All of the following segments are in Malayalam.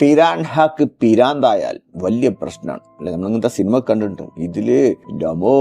പിരാൻഹാക്ക് പിരാന്തായാൽ വലിയ പ്രശ്നമാണ്. അല്ലെ? നമ്മൾ ഇങ്ങനത്തെ സിനിമ കണ്ടിട്ടുണ്ട്. ഇതിൽ ഡമോ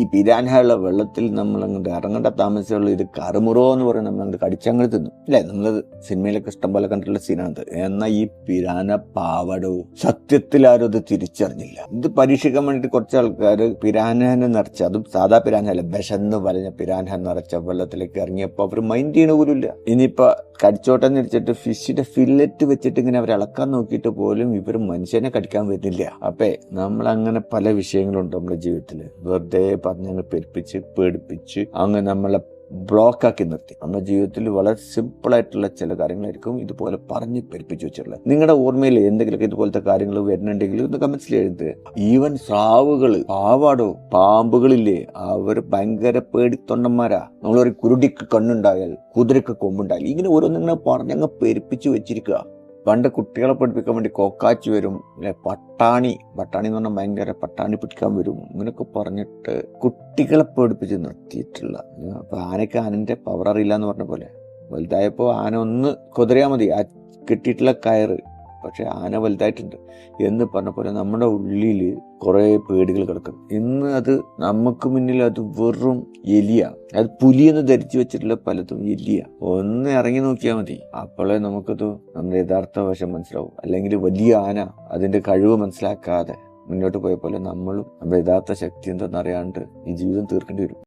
ഈ പിരാൻഹയുള്ള വെള്ളത്തിൽ നമ്മൾ അങ്ങോട്ട് ഇറങ്ങേണ്ട താമസമുള്ള ഇത് കറുമുറോ എന്ന് പറയുന്നത് നമ്മൾ അങ്ങോട്ട് കടിച്ചങ്ങൾ തിന്നു. അല്ലെ? നമ്മൾ സിനിമയിലൊക്കെ ഇഷ്ടംപോലെ കണ്ടിട്ടുള്ള സീനാണത്. എന്നാൽ ഈ പിരാന പാവടവും സത്യത്തിൽ ആരും അത് തിരിച്ചറിഞ്ഞില്ല. ഇത് പരീക്ഷിക്കാൻ വേണ്ടിയിട്ട് കുറച്ച് ആൾക്കാർ പിരാനഹനെ നിറച്ച അതും സാധാ പിരാനല്ല വിശന്ന് വലഞ്ഞ പിരാനഹ നിറച്ച വെള്ളത്തിലേക്ക് ഇറങ്ങിയപ്പോൾ അവർ മൈൻഡ് ചെയ്യണ പോലും ഇല്ല. ഇനിയിപ്പോ കടിച്ചോട്ടം തിരിച്ചിട്ട് ഫിഷിന്റെ ഫില്ലറ്റ് വെച്ചിട്ട് ഇങ്ങനെ അവർ ഇളക്കാൻ നോക്കിയിട്ട് പോലും ഇവർ മനുഷ്യനെ കടിക്കാൻ വരുന്നില്ല. അപ്പേ നമ്മൾ അങ്ങനെ പല വിഷയങ്ങളുണ്ട് നമ്മുടെ ജീവിതത്തിൽ വെറുതെ പറഞ്ഞങ്ങ് പെരുപ്പിച്ച് പേടിപ്പിച്ച് അങ്ങ് നമ്മളെ ബ്ലോക്ക് ആക്കി നിർത്തി. നമ്മുടെ ജീവിതത്തിൽ വളരെ സിമ്പിളായിട്ടുള്ള ചില കാര്യങ്ങളായിരിക്കും ഇതുപോലെ പറഞ്ഞ് പെരുപ്പിച്ചു വെച്ചിട്ടുള്ളത്. നിങ്ങളുടെ ഓർമ്മയിൽ എന്തെങ്കിലുമൊക്കെ ഇതുപോലത്തെ കാര്യങ്ങൾ വരുന്നുണ്ടെങ്കിൽ ഒന്ന് കമന്റ്സിൽ എഴുതുക. ഈവൻ സ്രാവുകൾ പാവാടോ പാമ്പുകളില്ലേ അവർ ഭയങ്കര പേടിത്തൊണ്ടന്മാരാ. നമ്മളൊരു കുരുടിക്ക് കണ്ണുണ്ടായാൽ കുതിരക്ക് കൊമ്പുണ്ടായാൽ ഇങ്ങനെ ഓരോന്നിങ്ങനെ പറഞ്ഞങ്ങ് പെരുപ്പിച്ചു വെച്ചിരിക്കുക. പണ്ട് കുട്ടികളെ പഠിപ്പിക്കാൻ വേണ്ടി കോക്കാച്ചി വരും അല്ലെ പട്ടാണി പട്ടാണി എന്ന് പറഞ്ഞാൽ ഭയങ്കര പട്ടാണി പിടിക്കാൻ വരും ഇങ്ങനെയൊക്കെ പറഞ്ഞിട്ട് കുട്ടികളെ പഠിപ്പിച്ച് നിർത്തിയിട്ടുള്ള അപ്പൊ ആനയ്ക്ക് ആനന്റെ പവർ അറിയില്ല എന്ന് പറഞ്ഞ പോലെ. വലുതായപ്പോൾ ആന ഒന്ന് കുതിരയാ മതി. ആ കിട്ടിയിട്ടുള്ള കയറ് പക്ഷെ ആന വലുതായിട്ടുണ്ട്. എന്ന് പറഞ്ഞ പോലെ നമ്മുടെ ഉള്ളിൽ കുറേ പേടികൾ കിടക്കും. ഇന്ന് അത് നമുക്ക് മുന്നിൽ അത് വെറും എലിയ. അത് പുലിയെന്ന് ധരിച്ചു വെച്ചിട്ടുള്ള പലതും എലിയ. ഒന്ന് ഇറങ്ങി നോക്കിയാൽ മതി. അപ്പോഴേ നമുക്കത് നമ്മുടെ യഥാർത്ഥ വശം മനസ്സിലാവും. അല്ലെങ്കിൽ വലിയ ആന അതിന്റെ കഴിവ് മനസ്സിലാക്കാതെ മുന്നോട്ട് പോയ പോലെ നമ്മളും നമ്മുടെ യഥാർത്ഥ ശക്തി എന്തെന്നറിയാണ്ട് ഈ ജീവിതം തീർക്കേണ്ടി വരും.